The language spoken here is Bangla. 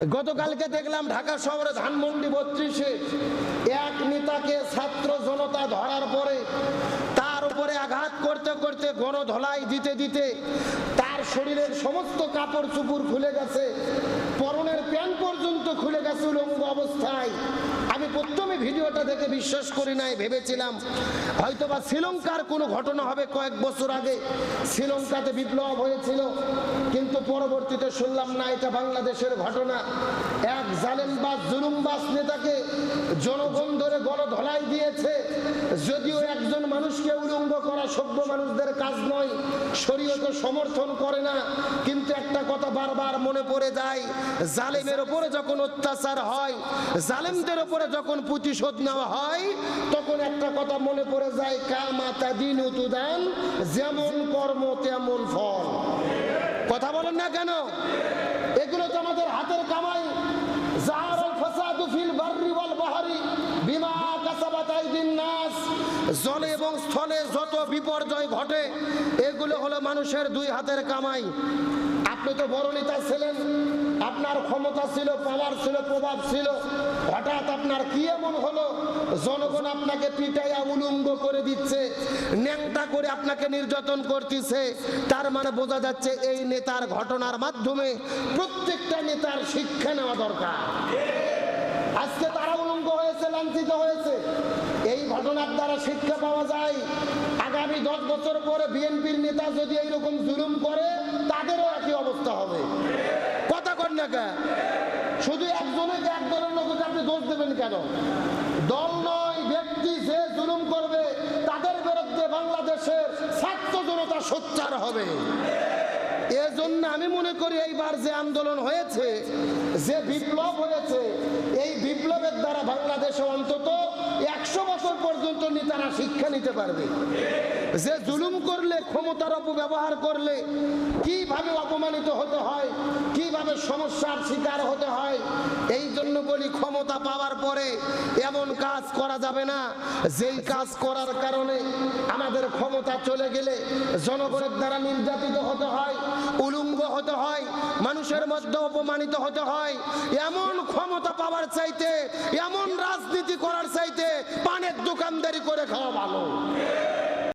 গতকালকে দেখলাম ঢাকা শহরে ধানমন্ডি বত্রিশে এক নেতাকে ছাত্র জনতা ধরার পরে তার উপরে আঘাত করতে করতে গণধলাই দিতে দিতে তার শরীরের সমস্ত কাপড় চুপুর খুলে গেছে, পরনের প্যান্ট পর্যন্ত খুলে গেছে উলঙ্গ অবস্থায়। প্রথমে ভিডিওটা দেখে বিশ্বাস করি নাই, ভেবেছিলাম হয়তোবা শ্রীলঙ্কার কোনো ঘটনা হবে কয়েক বছর আগে। শ্রীলঙ্কাতে বিপ্লব হয়েছিল, কিন্তু পরবর্তীতে শুনলাম না, এটা বাংলাদেশের ঘটনা। এক জালেমবাজ, জুলুমবাজ নেতাকে জনগণ ধরে গণধলাই দিয়েছে, যদিও একজন মানুষকে উলঙ্গ করা সভ্য মানুষদের কাজ নয় শরীয়তে সমর্থন করে না, কিন্তু একটা কথা বারবার মনে পড়ে যায়, জালেমের ওপরে যখন অত্যাচার হয়, জালেমদের ওপরে যখন প্রতিশোধ নেওয়া হয়, তখন একটা কথা মনে পড়ে যায় কামাতা দিন উতুদান যেমন কর্ম তেমন ফল। কথা বলেন না কেন? এগুলো তো আমাদের হাতের কামাই। জাহারুল ফাসাদু ওয়াল বাহরি বিমা কাসাবাত দিন নাস। জলে এবং স্থলে যত বিপর্যয় ঘটে, এগুলো হলো মানুষের দুই হাতের কামাই। আপনি তো বড় নেতা ছিলেন, আপনার ক্ষমতা ছিল পাওয়ার ছিল, প্রভাব ছিল। হঠাৎ আপনার কি এমন হলো? জনগণ আপনাকে পিটাইয়া উলুঙ্গ করে দিচ্ছে ন্যাংটা করে আপনাকে নির্যাতন করতেছে। তার মানে বোঝা যাচ্ছে এই নেতার ঘটনার মাধ্যমে প্রত্যেকটা নেতার শিক্ষা নেওয়া দরকার। আজকে তারা উলঙ্গ হয়েছে, লাঞ্ছিত হয়েছে। ঘটনার দ্বারা শিক্ষা পাওয়া যায়। আগামী দশ বছর পরে বিএনপির নেতা যদি এইরকম জুলুম করে, তাদেরও একই অবস্থা হবে। কথা কর না কে? শুধু একজনকে এক দলের লোককে আপনি দোষ দেবেন কেন? দল নয়, ব্যক্তি যে জুলুম করবে, তাদের বিরুদ্ধে বাংলাদেশের ছাত্র জনতা সোচ্চার হবে। এজন্য আমি মনে করি এইবার যে আন্দোলন হয়েছে, যে বিপ্লব হয়েছে, এই বিপ্লবের দ্বারা বাংলাদেশে শিক্ষা নিতে পারবে। যে জুলুম করলে, ক্ষমতার অপব্যবহার করলে, কীভাবে অপমানিত হতে হয়, কীভাবে সমস্যার শিকার হতে হয়, এই জন্য বলি ক্ষমতা পাওয়ার পরে এমন কাজ করা যাবে না। যেই কাজ করার কারণে আমাদের ক্ষমতা চলে গেলে জনগণের দ্বারা নির্যাতিত হতে হয় উলুঙ্গ হতে হয়, মানুষের মধ্যে অপমানিত হতে হয়। এমন ক্ষমতা পাওয়ার চাইতে এমন চাইতে করে খাওয়া ভালো।